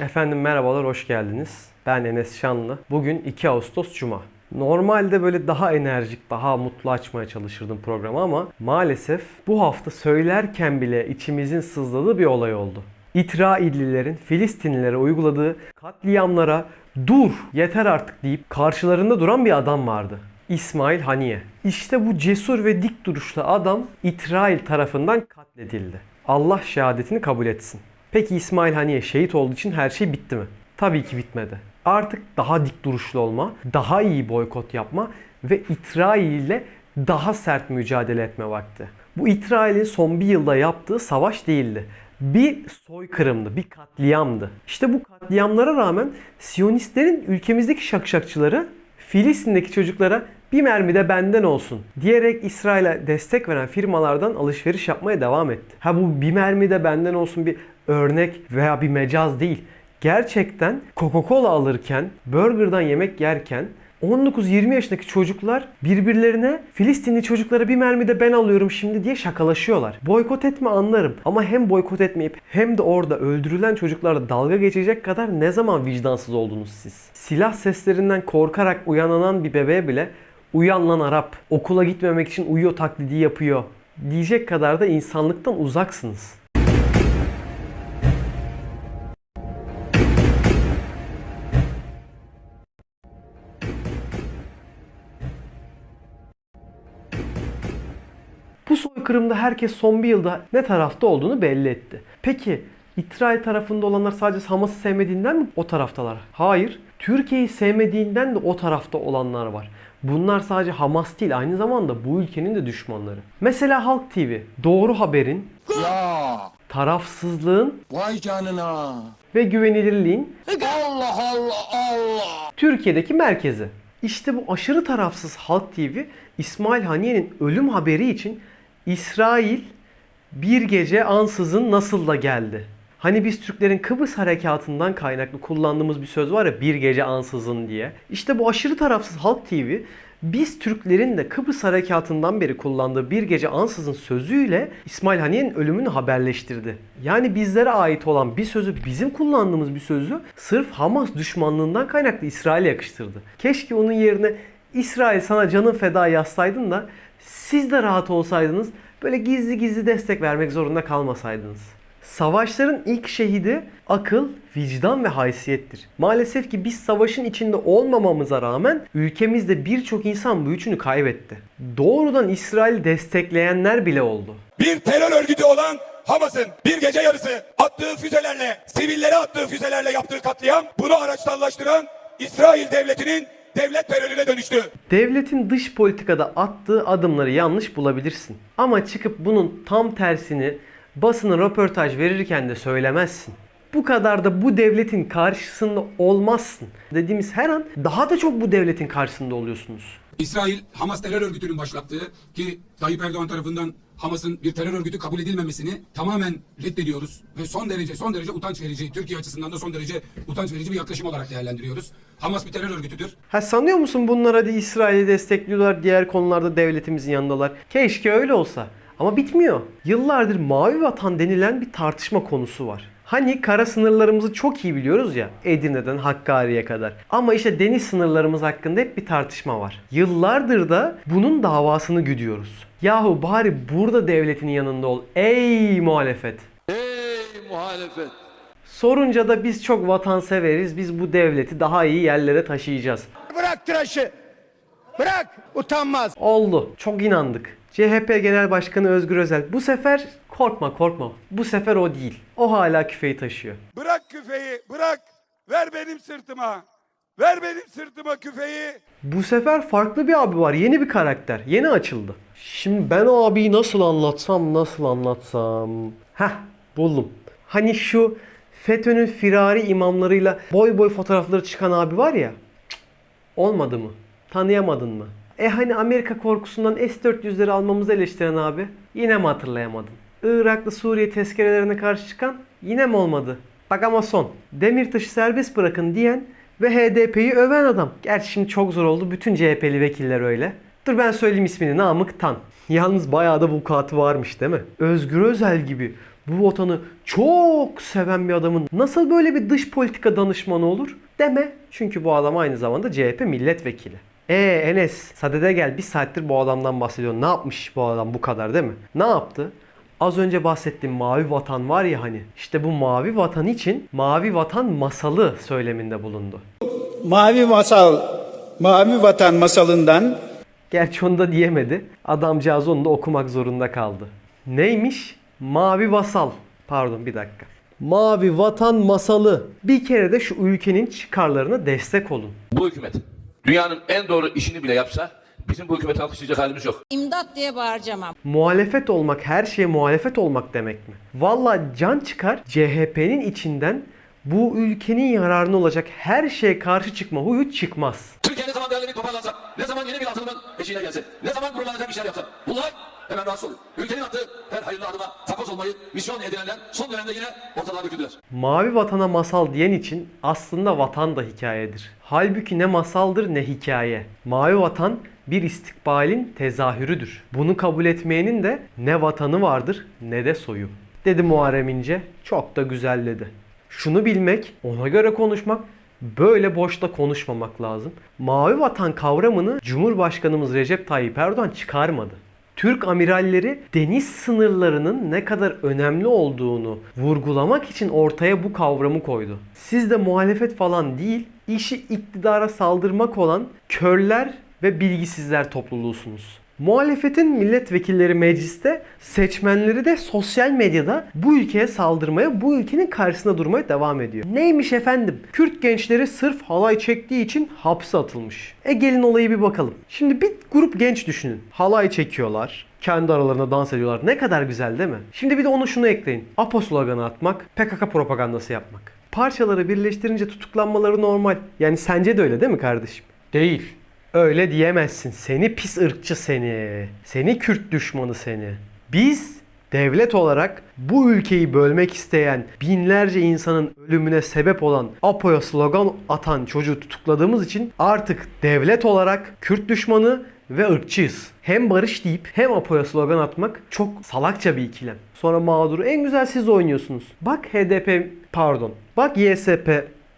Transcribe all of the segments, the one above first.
Efendim merhabalar, hoş geldiniz. Ben Enes Şanlı. Bugün 2 Ağustos Cuma. Normalde böyle daha enerjik, daha mutlu açmaya çalışırdım programı ama maalesef bu hafta söylerken bile içimizin sızladığı bir olay oldu. İsraillilerin Filistinlilere uyguladığı katliamlara dur yeter artık deyip karşılarında duran bir adam vardı. İsmail Haniye. İşte bu cesur ve dik duruşlu adam İsrail tarafından katledildi. Allah şehadetini kabul etsin. Peki İsmail Haniye şehit olduğu için her şey bitti mi? Tabii ki bitmedi. Artık daha dik duruşlu olma, daha iyi boykot yapma ve İsrail ile daha sert mücadele etme vakti. Bu İsrail'in son bir yılda yaptığı savaş değildi. Bir soykırımdı, bir katliamdı. İşte bu katliamlara rağmen Siyonistlerin ülkemizdeki şakşakçıları Filistin'deki çocuklara bir mermi de benden olsun diyerek İsrail'e destek veren firmalardan alışveriş yapmaya devam etti. Ha bu bir mermi de benden olsun bir örnek veya bir mecaz değil. Gerçekten Coca-Cola alırken, burgerdan yemek yerken 19-20 yaşındaki çocuklar birbirlerine Filistinli çocuklara bir mermi de ben alıyorum şimdi diye şakalaşıyorlar. Boykot etme anlarım ama hem boykot etmeyip hem de orada öldürülen çocuklarla dalga geçecek kadar ne zaman vicdansız oldunuz siz? Silah seslerinden korkarak uyananan bir bebeğe bile uyan lan Arap okula gitmemek için uyuyor taklidi yapıyor diyecek kadar da insanlıktan uzaksınız. Bu soykırımda herkes son bir yılda ne tarafta olduğunu belli etti. Peki İsrail tarafında olanlar sadece Hamas'ı sevmediğinden mi o taraftalar? Hayır. Türkiye'yi sevmediğinden de o tarafta olanlar var. Bunlar sadece Hamas değil aynı zamanda bu ülkenin de düşmanları. Mesela Halk TV doğru haberin, Ya tarafsızlığın vay canına. ve güvenilirliğin Allah Allah Allah. Türkiye'deki merkezi. İşte bu aşırı tarafsız Halk TV İsmail Haniye'nin ölüm haberi için İsrail bir gece ansızın nasıl da geldi. Hani biz Türklerin Kıbrıs harekatından kaynaklı kullandığımız bir söz var ya bir gece ansızın diye. İşte bu aşırı tarafsız Halk TV biz Türklerin de Kıbrıs harekatından beri kullandığı bir gece ansızın sözüyle İsmail Haniye'nin ölümünü haberleştirdi. Yani bizlere ait olan bir sözü bizim kullandığımız bir sözü sırf Hamas düşmanlığından kaynaklı İsrail'e yakıştırdı. Keşke onun yerine İsrail sana canın feda yazsaydın da siz de rahat olsaydınız böyle gizli gizli destek vermek zorunda kalmasaydınız. Savaşların ilk şehidi akıl, vicdan ve haysiyettir. Maalesef ki biz savaşın içinde olmamamıza rağmen ülkemizde birçok insan bu üçünü kaybetti. Doğrudan İsrail'i destekleyenler bile oldu. bir terör örgütü olan Hamas'ın bir gece yarısı attığı füzelerle, sivillere attığı füzelerle yaptığı katliam bunu araçsallaştıran İsrail devletinin devlet terörüne dönüştü. Devletin dış politikada attığı adımları yanlış bulabilirsin. Ama çıkıp bunun tam tersini basına röportaj verirken de söylemezsin. Bu kadar da bu devletin karşısında olmazsın. Dediğimiz her an daha da çok bu devletin karşısında oluyorsunuz. İsrail Hamas terör örgütünün başlattığı ki Tayyip Erdoğan tarafından Hamas'ın bir terör örgütü kabul edilmemesini tamamen reddediyoruz ve son derece son derece utanç verici Türkiye açısından da son derece utanç verici bir yaklaşım olarak değerlendiriyoruz. Hamas bir terör örgütüdür. Ha sanıyor musun bunlar hadi İsrail'i destekliyorlar, diğer konularda devletimizin yanındalar. Keşke öyle olsa. Ama bitmiyor. Yıllardır mavi vatan denilen bir tartışma konusu var. Hani kara sınırlarımızı çok iyi biliyoruz ya Edirne'den Hakkari'ye kadar. Ama işte deniz sınırlarımız hakkında hep bir tartışma var. Yıllardır da bunun davasını güdüyoruz. Yahu bari burada devletin yanında ol. Ey muhalefet. Ey muhalefet. Sorunca da biz çok vatanseveriz. Biz bu devleti daha iyi yerlere taşıyacağız. Bırak tıraşı. Bırak. Utanmaz. Oldu. Çok inandık. CHP Genel Başkanı Özgür Özel bu sefer korkma korkma. Bu sefer o değil. O hala küfeyi taşıyor. Bırak küfeyi, bırak. Ver benim sırtıma. Ver benim sırtıma küfeyi. Bu sefer farklı bir abi var. Yeni bir karakter. Yeni açıldı. Şimdi ben o abiyi nasıl anlatsam nasıl anlatsam. Heh buldum. Hani şu FETÖ'nün firari imamlarıyla boy boy fotoğrafları çıkan abi var ya. Cık, Olmadı mı? Tanıyamadın mı? E hani Amerika korkusundan S-400'leri almamızı eleştiren abi? Yine mi hatırlayamadın? Iraklı Suriye tezkerelerine karşı çıkan yine mi olmadı? Bak ama son. Demirtaş'ı serbest bırakın diyen ve HDP'yi öven adam. Gerçi şimdi çok zor oldu. Bütün CHP'li vekiller öyle. Dur ben söyleyeyim ismini. Namık Tan. Yalnız bayağı da vukuatı varmış değil mi? Özgür Özel gibi bu vatanı çok seven bir adamın nasıl böyle bir dış politika danışmanı olur? Deme. Çünkü bu adam aynı zamanda CHP milletvekili. Ee Enes, sadede gel bir saattir bu adamdan bahsediyor. Ne yapmış bu adam bu kadar değil mi? Ne yaptı? Az önce bahsettiğim mavi vatan var ya hani. İşte bu mavi vatan için mavi vatan masalı söyleminde bulundu. Mavi Masal, Mavi Vatan masalından Gerçi onu da diyemedi. Adamcağız onu da okumak zorunda kaldı. Neymiş? Mavi vasal. Pardon bir dakika. Mavi vatan masalı. Bir kere de şu ülkenin çıkarlarına destek olun. Bu hükümet dünyanın en doğru işini bile yapsa bizim bu hükümeti alkışlayacak halimiz yok. İmdat diye bağıracağım. Muhalefet olmak her şeye muhalefet olmak demek mi? Valla can çıkar CHP'nin içinden bu ülkenin yararına olacak her şeye karşı çıkma huyu çıkmaz. Türkiye ne zaman derlenip toparlansa, ne zaman yeni bir atılımın eşiğine gelse, ne zaman kurulanacak işler yapsa, bunlar hemen rahatsız. Ülkenin attığı her hayırlı adıma takoz olmayı misyon edinenler son dönemde yine ortalığa döküldüler. Mavi vatana masal diyen için aslında vatan da hikayedir. Halbuki ne masaldır ne hikaye. Mavi vatan bir istikbalin tezahürüdür. Bunu kabul etmeyenin de ne vatanı vardır ne de soyu. Dedi Muharrem İnce. Çok da güzel dedi. Şunu bilmek, ona göre konuşmak, böyle boşta konuşmamak lazım. Mavi vatan kavramını Cumhurbaşkanımız Recep Tayyip Erdoğan çıkarmadı. Türk amiralleri deniz sınırlarının ne kadar önemli olduğunu vurgulamak için ortaya bu kavramı koydu. Siz de muhalefet falan değil, işi iktidara saldırmak olan körler ve bilgisizler topluluğusunuz. Muhalefetin milletvekilleri mecliste, seçmenleri de sosyal medyada bu ülkeye saldırmaya, bu ülkenin karşısında durmaya devam ediyor. Neymiş efendim? Kürt gençleri sırf halay çektiği için hapse atılmış. E gelin olayı bir bakalım. Şimdi bir grup genç düşünün. Halay çekiyorlar. Kendi aralarında dans ediyorlar. Ne kadar güzel değil mi? Şimdi bir de onu şunu ekleyin. APO sloganı atmak, PKK propagandası yapmak. Parçaları birleştirince tutuklanmaları normal. Yani sence de öyle değil mi kardeşim? Değil. Öyle diyemezsin. Seni pis ırkçı seni. Seni Kürt düşmanı seni. Biz devlet olarak bu ülkeyi bölmek isteyen binlerce insanın ölümüne sebep olan APO'ya slogan atan çocuğu tutukladığımız için artık devlet olarak Kürt düşmanı ve ırkçıyız. Hem barış deyip hem APO'ya slogan atmak çok salakça bir ikilem. Sonra mağduru en güzel siz oynuyorsunuz. Bak HDP pardon. Bak YSP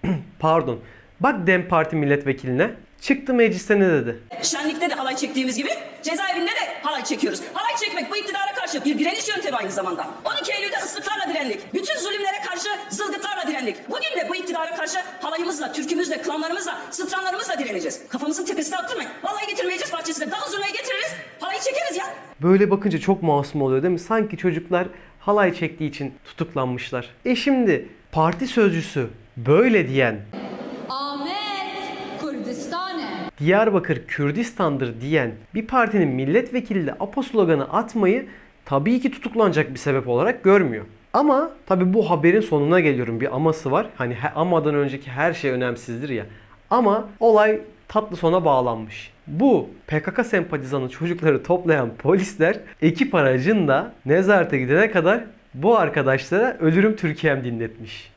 pardon. Bak DEM Parti milletvekiline çıktı mecliste ne dedi? Şenlikte de halay çektiğimiz gibi cezaevinde de halay çekiyoruz. Halay çekmek bu iktidara karşı bir direniş yöntemi aynı zamanda. 12 Eylül'de ıslıklarla direndik. Bütün zulümlere karşı zılgıtlarla direndik. Bugün de bu iktidara karşı halayımızla, türkümüzle, klanlarımızla, sıtranlarımızla direneceğiz. Kafamızın tepesine attırmayın. Halay getirmeyeceğiz bahçesine. Davul zurnayı getiririz. Halayı çekeriz ya. Böyle bakınca çok masum oluyor değil mi? Sanki çocuklar halay çektiği için tutuklanmışlar. E şimdi parti sözcüsü böyle diyen. Diyarbakır Kürdistan'dır diyen bir partinin milletvekili de APO sloganı atmayı tabii ki tutuklanacak bir sebep olarak görmüyor. Ama tabii bu haberin sonuna geliyorum. Bir aması var. Hani amadan önceki her şey önemsizdir ya. Ama olay tatlı sona bağlanmış. Bu PKK sempatizanı çocukları toplayan polisler ekip aracında nezarete gidene kadar bu arkadaşlara Ölürüm Türkiye'm dinletmiş.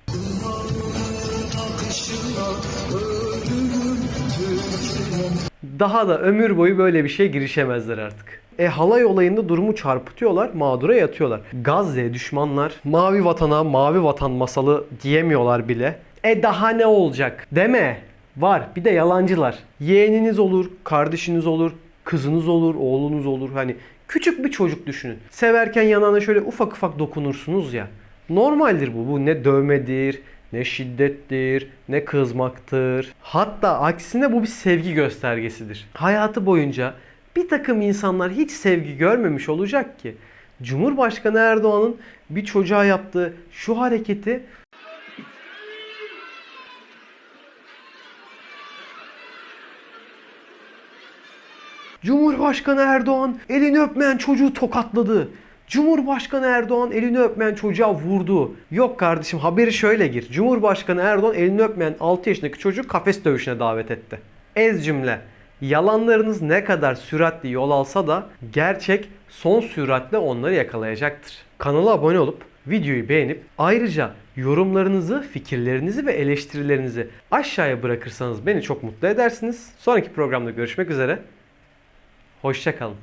Daha da ömür boyu böyle bir şeye girişemezler artık. E halay olayında durumu çarpıtıyorlar, mağdura yatıyorlar. Gazze düşmanlar mavi vatana, mavi vatan masalı diyemiyorlar bile. E daha ne olacak deme. Var bir de yalancılar. Yeğeniniz olur, kardeşiniz olur, kızınız olur, oğlunuz olur. Hani küçük bir çocuk düşünün. Severken yanağına şöyle ufak ufak dokunursunuz ya. Normaldir bu. Bu ne dövmedir, ne şiddettir, ne kızmaktır. Hatta aksine bu bir sevgi göstergesidir. Hayatı boyunca bir takım insanlar hiç sevgi görmemiş olacak ki Cumhurbaşkanı Erdoğan'ın bir çocuğa yaptığı şu hareketi Cumhurbaşkanı Erdoğan elini öpmeyen çocuğu tokatladı. Cumhurbaşkanı Erdoğan elini öpmeyen çocuğa vurdu. Yok kardeşim haberi şöyle gir. Cumhurbaşkanı Erdoğan elini öpmeyen 6 yaşındaki çocuğu kafes dövüşüne davet etti. Ez cümle. Yalanlarınız ne kadar süratli yol alsa da gerçek son süratle onları yakalayacaktır. Kanala abone olup videoyu beğenip ayrıca yorumlarınızı, fikirlerinizi ve eleştirilerinizi aşağıya bırakırsanız beni çok mutlu edersiniz. Sonraki programda görüşmek üzere. Hoşçakalın.